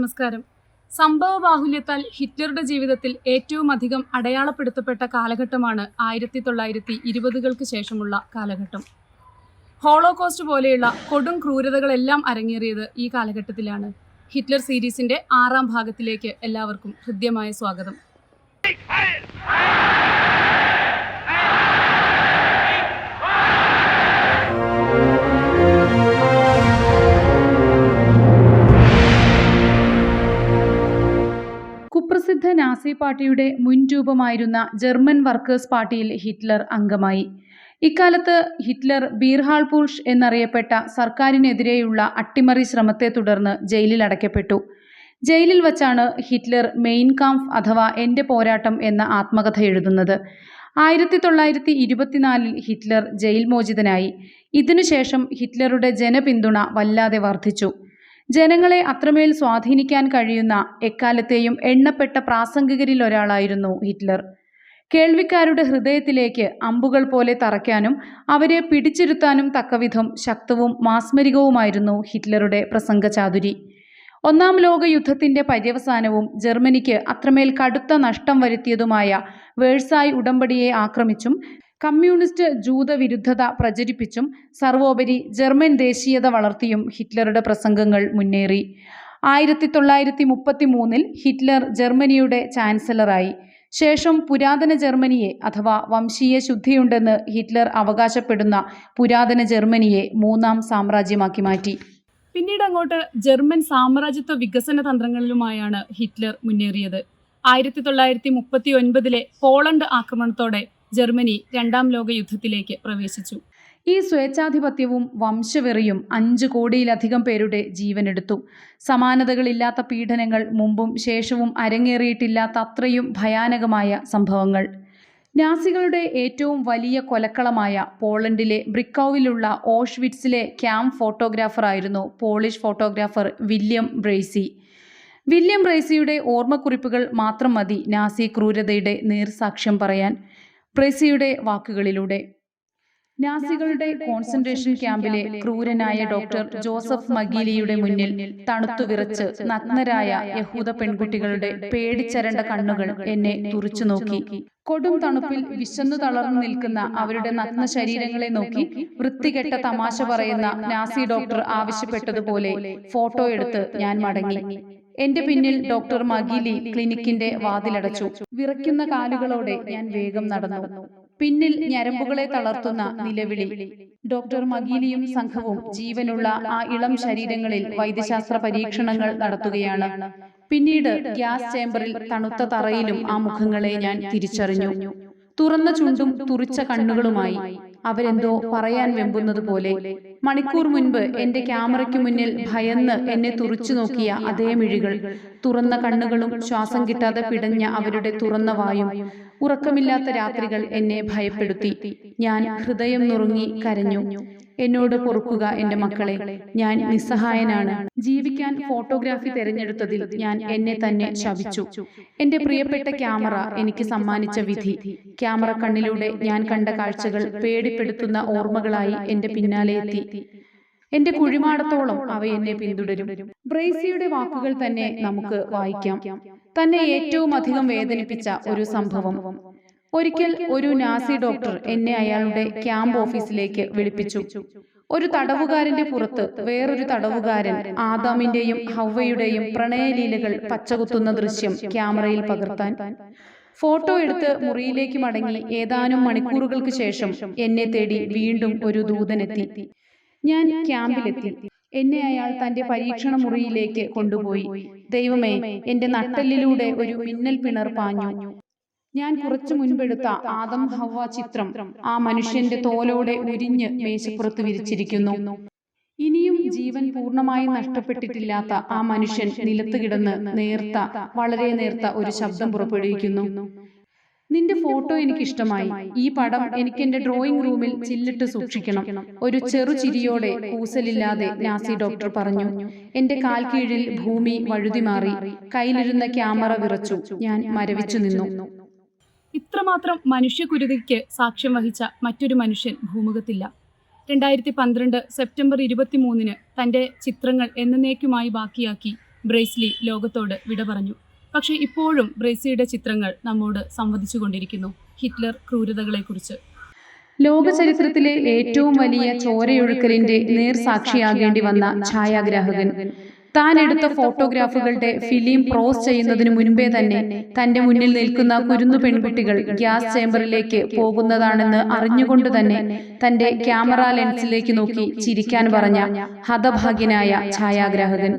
നമസ്കാരം. സംഭവ ബാഹുല്യത്താൽ ഹിറ്റ്ലറുടെ ജീവിതത്തിൽ ഏറ്റവും അധികം അടയാളപ്പെടുത്തപ്പെട്ട കാലഘട്ടമാണ് ആയിരത്തി തൊള്ളായിരത്തി ഇരുപതുകൾക്ക് ശേഷമുള്ള കാലഘട്ടം. ഹോളോകോസ്റ്റ് പോലെയുള്ള കൊടും ക്രൂരതകളെല്ലാം അരങ്ങേറിയത് ഈ കാലഘട്ടത്തിലാണ്. ഹിറ്റ്ലർ സീരീസിന്റെ ആറാം ഭാഗത്തിലേക്ക് എല്ലാവർക്കും ഹൃദ്യമായ സ്വാഗതം. നാസി പാർട്ടിയുടെ മുൻ രൂപമായിരുന്ന ജർമ്മൻ വർക്കേഴ്സ് പാർട്ടിയിൽ ഹിറ്റ്ലർ അംഗമായി. ഇക്കാലത്ത് ഹിറ്റ്ലർ ബീർഹാൾ ബീർഹാൾപൂഷ് എന്നറിയപ്പെട്ട സർക്കാരിനെതിരെയുള്ള അട്ടിമറി ശ്രമത്തെ തുടർന്ന് ജയിലിൽ അടയ്ക്കപ്പെട്ടു. ജയിലിൽ വച്ചാണ് ഹിറ്റ്ലർ മെയിൻ കാംഫ് അഥവാ എന്റെ പോരാട്ടം എന്ന ആത്മകഥ എഴുതുന്നത്. ആയിരത്തി തൊള്ളായിരത്തി ഇരുപത്തിനാലിൽ ഹിറ്റ്ലർ ജയിൽ മോചിതനായി. ഇതിനുശേഷം ഹിറ്റ്ലറുടെ ജനപിന്തുണ വല്ലാതെ വർദ്ധിച്ചു. ജനങ്ങളെ അത്രമേൽ സ്വാധീനിക്കാൻ കഴിയുന്ന എക്കാലത്തെയും എണ്ണപ്പെട്ട പ്രാസംഗികരിൽ ഒരാളായിരുന്നു ഹിറ്റ്ലർ. കേൾവിക്കാരുടെ ഹൃദയത്തിലേക്ക് അമ്പുകൾ പോലെ തറയ്ക്കാനും അവരെ പിടിച്ചിരുത്താനും തക്കവിധം ശക്തവും മാസ്മരികവുമായിരുന്നു ഹിറ്റ്ലറുടെ പ്രസംഗചാതുരി. ഒന്നാം ലോക യുദ്ധത്തിന്റെ പര്യവസാനവും ജർമ്മനിക്ക് അത്രമേൽ കടുത്ത നഷ്ടം വരുത്തിയതുമായ വേഴ്സായ് ഉടമ്പടിയെ ആക്രമിച്ചും കമ്മ്യൂണിസ്റ്റ് ജൂതവിരുദ്ധത പ്രചരിപ്പിച്ചും സർവോപരി ജർമ്മൻ ദേശീയത വളർത്തിയും ഹിറ്റ്ലറുടെ പ്രസംഗങ്ങൾ മുന്നേറി. ആയിരത്തി തൊള്ളായിരത്തി മുപ്പത്തി മൂന്നിൽ ഹിറ്റ്ലർ ജർമ്മനിയുടെ ചാൻസലറായി. ശേഷം പുരാതന ജർമ്മനിയെ അഥവാ വംശീയ ശുദ്ധിയുണ്ടെന്ന് ഹിറ്റ്ലർ അവകാശപ്പെടുന്ന പുരാതന ജർമ്മനിയെ മൂന്നാം സാമ്രാജ്യമാക്കി മാറ്റി. പിന്നീട് അങ്ങോട്ട് ജർമ്മൻ സാമ്രാജ്യത്വ വികസന തന്ത്രങ്ങളിലുമായാണ് ഹിറ്റ്ലർ മുന്നേറിയത്. ആയിരത്തി തൊള്ളായിരത്തി മുപ്പത്തി ഒൻപതിലെ പോളണ്ട് ആക്രമണത്തോടെ ജർമ്മനി രണ്ടാം ലോക യുദ്ധത്തിലേക്ക് പ്രവേശിച്ചു. ഈ സ്വേച്ഛാധിപത്യവും വംശവെറിയും അഞ്ചു കോടിയിലധികം പേരുടെ ജീവനെടുത്തു. സമാനതകളില്ലാത്ത പീഡനങ്ങൾ മുമ്പും ശേഷവും അരങ്ങേറിയിട്ടില്ലാത്ത അത്രയും ഭയാനകമായ സംഭവങ്ങൾ. നാസികളുടെ ഏറ്റവും വലിയ കൊലക്കളമായ പോളണ്ടിലെ ബ്രിക്കൌവിലുള്ള ഓഷ്വിറ്റ്സിലെ camp ഫോട്ടോഗ്രാഫറായിരുന്നു Polish photographer William Brasse. William ബ്രേസിയുടെ ഓർമ്മക്കുറിപ്പുകൾ മാത്രം മതി നാസി ക്രൂരതയുടെ നേർസാക്ഷ്യം പറയാൻ. ബ്രേസിയുടെ വാക്കുകളിലൂടെ. നാസികളുടെ കോൺസെൻട്രേഷൻ ക്യാമ്പിലെ ക്രൂരനായ ഡോക്ടർ ജോസഫ് മഗീലിയുടെ മുന്നിൽ തണുത്തു വിറച്ച് നഗ്നരായ യഹൂദ പെൺകുട്ടികളുടെ പേടിച്ചരണ്ട കണ്ണുകൾ എന്നെ തുറച്ചു നോക്കി. കൊടും തണുപ്പിൽ വിശന്നു തളർന്നു നിൽക്കുന്ന അവരുടെ നഗ്ന ശരീരങ്ങളെ നോക്കി വൃത്തികെട്ട തമാശ പറയുന്ന നാസി ഡോക്ടർ ആവശ്യപ്പെട്ടതുപോലെ ഫോട്ടോ എടുത്ത് ഞാൻ മടങ്ങി. എന്റെ പിന്നിൽ ഡോക്ടർ മഗീലി ക്ലിനിക്കിന്റെ വാതിലടച്ചു. വിറയ്ക്കുന്ന കാലുകളോടെ ഞാൻ വേഗം നടന്നു. പിന്നിൽ ഞരമ്പുകളെ തളർത്തുന്ന നിലവിളി. ഡോക്ടർ മഗീലിയും സംഘവും ജീവനുള്ള ആ ഇളം ശരീരങ്ങളിൽ വൈദ്യശാസ്ത്ര പരീക്ഷണങ്ങൾ നടത്തുകയാണ്. പിന്നീട് ഗ്യാസ് ചേംബറിൽ തണുത്ത തറയിലും ആ മുഖങ്ങളെ ഞാൻ തിരിച്ചറിഞ്ഞു. തുറന്ന ചുണ്ടും തുറിച്ച കണ്ണുകളുമായി അവരെന്തോ പറയാൻ വെമ്പുന്നത് പോലെ മണിക്കൂർ മുൻപ് എന്റെ ക്യാമറയ്ക്ക് മുന്നിൽ ഭയന്ന് എന്നെ തുറച്ചു നോക്കിയ അതേ മിഴികൾ. തുറന്ന കണ്ണുകളും ശ്വാസം കിട്ടാതെ പിടഞ്ഞ അവരുടെ തുറന്ന വായും ഉറക്കമില്ലാത്ത രാത്രികൾ എന്നെ ഭയപ്പെടുത്തി. ഞാൻ ഹൃദയം നുറുങ്ങി കരഞ്ഞു. എന്നോട് പൊറുക്കുക എന്റെ മക്കളെ. ഞാൻ നിസ്സഹായനാണ്. ജീവിക്കാൻ ഫോട്ടോഗ്രാഫി തിരഞ്ഞെടുത്തതിൽ ഞാൻ എന്നെ തന്നെ ശപിച്ചു. എന്റെ പ്രിയപ്പെട്ട ക്യാമറ എനിക്ക് സമ്മാനിച്ച വിധി. ക്യാമറ കണ്ണിലൂടെ ഞാൻ കണ്ട കാഴ്ചകൾ പേടിപ്പെടുത്തുന്ന ഓർമ്മകളായി എന്റെ പിന്നാലെ എത്തി എന്റെ കുഴിമാടത്തോളം അവ എന്നെ പിന്തുടരും. ബ്രേസിയുടെ വാക്കുകൾ തന്നെ നമുക്ക് വായിക്കാം. തന്നെ ഏറ്റവും അധികം വേദനിപ്പിച്ച ഒരു സംഭവം. ഒരിക്കൽ ഒരു നാസി ഡോക്ടർ എന്നെ അയാളുടെ ക്യാമ്പ് ഓഫീസിലേക്ക് വിളിപ്പിച്ചു. ഒരു തടവുകാരന്റെ പുറത്ത് വേറൊരു തടവുകാരൻ ആദാമിന്റെയും ഹൗവയുടെയും പ്രണയലീലകൾ പച്ചകുത്തുന്ന ദൃശ്യം ക്യാമറയിൽ പകർത്താൻ. ഫോട്ടോ എടുത്ത് മുറിയിലേക്ക് മടങ്ങി ഏതാനും മണിക്കൂറുകൾക്ക് ശേഷം എന്നെ തേടി വീണ്ടും ഒരു ദൂതനെത്തി. ഞാൻ ക്യാമ്പിലെത്തി. എന്നെ അയാൾ തന്റെ പരീക്ഷണ മുറിയിലേക്ക് കൊണ്ടുപോയി. ദൈവമേ എന്റെ നട്ടെല്ലിലൂടെ ഒരു മിന്നൽ പിണർ പാഞ്ഞു. ഞാൻ കുറച്ചു മുൻപെടുത്ത ആദം ഹവ ചിത്രം ആ മനുഷ്യന്റെ തോലോടെ ഉരിഞ്ഞ് മേശപ്പുറത്ത് വിരിച്ചിരിക്കുന്നു. ഇനിയും ജീവൻ പൂർണമായി നഷ്ടപ്പെട്ടിട്ടില്ലാത്ത ആ മനുഷ്യൻ നിലത്ത് കിടന്ന് നേർത്ത വളരെ നേർത്ത ഒരു ശബ്ദം പുറപ്പെടുവിക്കുന്നു. നിന്റെ ഫോട്ടോ എനിക്ക് ഇഷ്ടമായി. ഈ പടം എനിക്ക് എന്റെ ഡ്രോയിങ് റൂമിൽ ചില്ലിട്ട് സൂക്ഷിക്കണം. ഒരു ചെറു ചിരിയോടെ കൂസലില്ലാതെ നാസി ഡോക്ടർ പറഞ്ഞു എന്റെ കാൽ കീഴിൽ ഭൂമി വഴുതി മാറി. കയ്യിലിരുന്ന ക്യാമറ വിറച്ചു. ഞാൻ മരവിച്ചു നിന്നു. ഇത്രമാത്രം മനുഷ്യകുരുതിക്ക് സാക്ഷ്യം വഹിച്ച മറ്റൊരു മനുഷ്യൻ ഭൂമുഖത്തില്ല. രണ്ടായിരത്തി പന്ത്രണ്ട് സെപ്റ്റംബർ ഇരുപത്തിമൂന്നിന് തന്റെ ചിത്രങ്ങൾ എന്നേക്കുമായി ബാക്കിയാക്കി ബ്രേസ്ലി ലോകത്തോട് വിട പറഞ്ഞു. പക്ഷേ ഇപ്പോഴും ബ്രേസിയുടെ ചിത്രങ്ങൾ നമ്മോട് സംവദിച്ചു കൊണ്ടിരിക്കുന്നു ഹിറ്റ്ലർ ക്രൂരതകളെക്കുറിച്ച്. ലോകചരിത്രത്തിലെ ഏറ്റവും വലിയ ചോരയൊഴുക്കലിന്റെ നേർസാക്ഷിയാകേണ്ടി വന്ന ഛായാഗ്രാഹകൻ. താൻ എടുത്ത ഫോട്ടോഗ്രാഫുകളുടെ ഫിലിം പ്രോസ് ചെയ്യുന്നതിന് മുൻപേ തന്നെ തന്റെ മുന്നിൽ നിൽക്കുന്ന കുരുന്നു പെൺകുട്ടികൾ ഗ്യാസ് ചേംബറിലേക്ക് പോകുന്നതാണെന്ന് അറിഞ്ഞുകൊണ്ട് തന്നെ തന്റെ ക്യാമറ ലെൻസിലേക്ക് നോക്കി ചിരിക്കാൻ പറഞ്ഞ ഹതഭാഗ്യനായ ഛായാഗ്രാഹകൻ.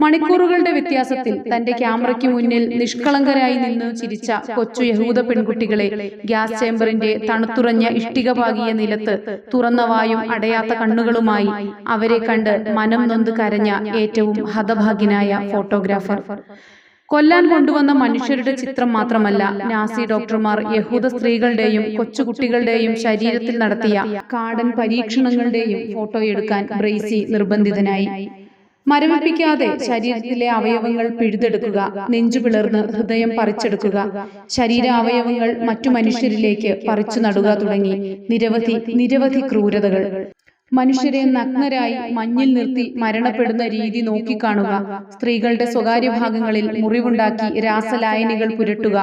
മണിക്കൂറുകളുടെ വ്യത്യാസത്തിൽ തന്റെ ക്യാമറയ്ക്ക് മുന്നിൽ നിഷ്കളങ്കരായി നിന്ന് ചിരിച്ച കൊച്ചു യഹൂദ പെൺകുട്ടികളെ ഗ്യാസ് ചേംബറിന്റെ തണുത്തുറഞ്ഞ ഇഷ്ടിക പാകിയ നിലത്ത് തുറന്ന വായും അടയാത്ത കണ്ണുകളുമായി അവരെ കണ്ട് മനം നൊന്ത് കരഞ്ഞ ഏറ്റവും ഹതഭാഗ്യനായ ഫോട്ടോഗ്രാഫർ. കൊല്ലാൻ കൊണ്ടുവന്ന മനുഷ്യരുടെ ചിത്രം മാത്രമല്ല നാസി ഡോക്ടർമാർ യഹൂദ സ്ത്രീകളുടെയും കൊച്ചുകുട്ടികളുടെയും ശരീരത്തിൽ നടത്തിയ കാടൻ പരീക്ഷണങ്ങളുടെയും ഫോട്ടോ എടുക്കാൻ ബ്രേസി നിർബന്ധിതനായി. മരവിപ്പിക്കാതെ ശരീരത്തിലെ അവയവങ്ങൾ പിഴുതെടുക്കുക നെഞ്ചു പിളർന്ന് ഹൃദയം പറിച്ചെടുക്കുക ശരീര അവയവങ്ങൾ മറ്റു മനുഷ്യരിലേക്ക് പറിച്ചു നടുക തുടങ്ങി നിരവധി നിരവധി ക്രൂരതകൾ. മനുഷ്യരെ നഗ്നരായി മഞ്ഞിൽ നിർത്തി മരണപ്പെടുന്ന രീതി നോക്കിക്കാണുക സ്ത്രീകളുടെ സ്വകാര്യ ഭാഗങ്ങളിൽ മുറിവുണ്ടാക്കി രാസലായനികൾ പുരട്ടുക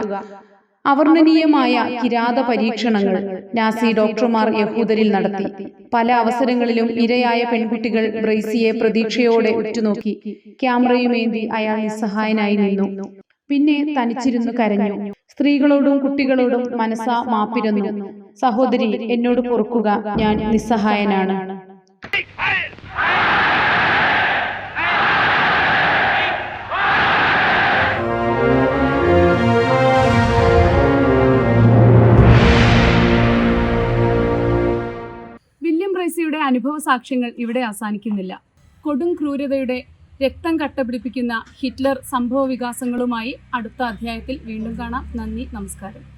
അവർണനീയമായ കിരാത പരീക്ഷണങ്ങൾ നാസി ഡോക്ടർമാർ യഹൂദരിൽ നടത്തി. പല അവസരങ്ങളിലും ഇരയായ പെൺകുട്ടികൾ ബ്രൈസിയെ പ്രതീക്ഷയോടെ ഉറ്റുനോക്കി. ക്യാമറയുമേന്തി അയാൾ നിസ്സഹായനായി നിന്നു. പിന്നെ തനിച്ചിരുന്നു കരഞ്ഞു. സ്ത്രീകളോടും കുട്ടികളോടും മനസ്സാ മാപ്പിരുന്നു. സഹോദരി എന്നോട് പൊറുക്കുക. ഞാൻ നിസ്സഹായനാണ്. അനുഭവ സാക്ഷ്യങ്ങൾ ഇവിടെ അവസാനിക്കുന്നില്ല. കൊടും ക്രൂരതയുടെ രക്തം കട്ടപിടിപ്പിക്കുന്ന ഹിറ്റ്ലർ സംഭവ വികാസങ്ങളുമായി അടുത്ത അധ്യായത്തിൽ വീണ്ടും കാണാം. നന്ദി നമസ്കാരം.